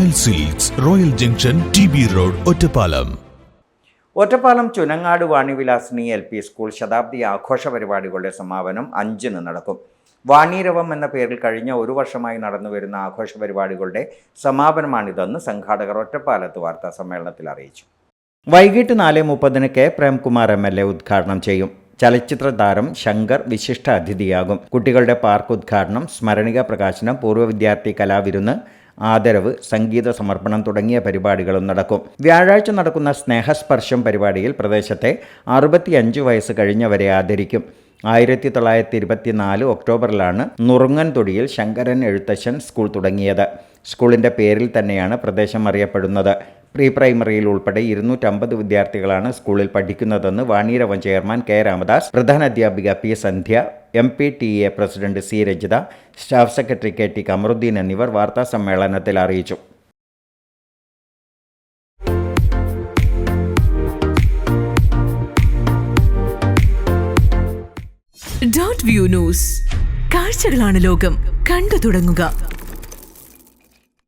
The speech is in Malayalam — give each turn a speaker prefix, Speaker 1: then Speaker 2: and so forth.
Speaker 1: Royal Silks Royal junction T B road Ottapalam
Speaker 2: Ottapalam Chunangad Vanivilasini L P school ശതാബ്ദി ആഘോഷ പരിപാടികളുടെ സമാപനം അഞ്ചിന് നടക്കും. വാണീരവം എന്ന പേരിൽ കഴിഞ്ഞ ഒരു വർഷമായി നടന്നുവരുന്ന ആഘോഷ പരിപാടികളുടെ സമാപനമാണിതെന്ന് സംഘാടകർ ഒറ്റപ്പാലത്ത് വാർത്താ സമ്മേളനത്തിൽ അറിയിച്ചു. വൈകിട്ട് നാല് മുപ്പതിന് K Premkumar M L A ഉദ്ഘാടനം ചെയ്യും. ചലച്ചിത്ര താരം ശങ്കർ വിശിഷ്ട അതിഥിയാകും കുട്ടികളുടെ പാർക്ക് ഉദ്ഘാടനം സ്മരണിക പ്രകാശനം പൂർവ വിദ്യാർത്ഥി കലാവിരുന്ന് ആദരവ് സംഗീത സമർപ്പണം തുടങ്ങിയ പരിപാടികളും നടക്കും. വ്യാഴാഴ്ച നടക്കുന്ന സ്നേഹസ്പർശം പരിപാടിയിൽ പ്രദേശത്തെ അറുപത്തിയഞ്ച് വയസ്സ് കഴിഞ്ഞവരെ ആദരിക്കും. ആയിരത്തി തൊള്ളായിരത്തി ഇരുപത്തിനാല് ഒക്ടോബറിലാണ് നുറുങ്ങൻ തൊടിയിൽ ശങ്കരൻ എഴുത്തച്ഛൻ സ്കൂൾ തുടങ്ങിയത്. സ്കൂളിന്റെ പേരിൽ തന്നെയാണ് പ്രദേശം അറിയപ്പെടുന്നത്. പ്രീ പ്രൈമറിയിൽ ഉൾപ്പെടെ ഇരുന്നൂറ്റമ്പത് വിദ്യാർത്ഥികളാണ് സ്കൂളിൽ പഠിക്കുന്നതെന്ന് വാണിരവൻ ചെയർമാൻ കെ രാമദാസ് പ്രധാന അധ്യാപിക P Sandhya M P T A president C Rajitha staff secretary K T Kamaruddin എന്നിവർ വാർത്താ സമ്മേളനത്തിൽ അറിയിച്ചു.
Speaker 3: View news. ലോകം. കണ്ടു തുടങ്ങുക.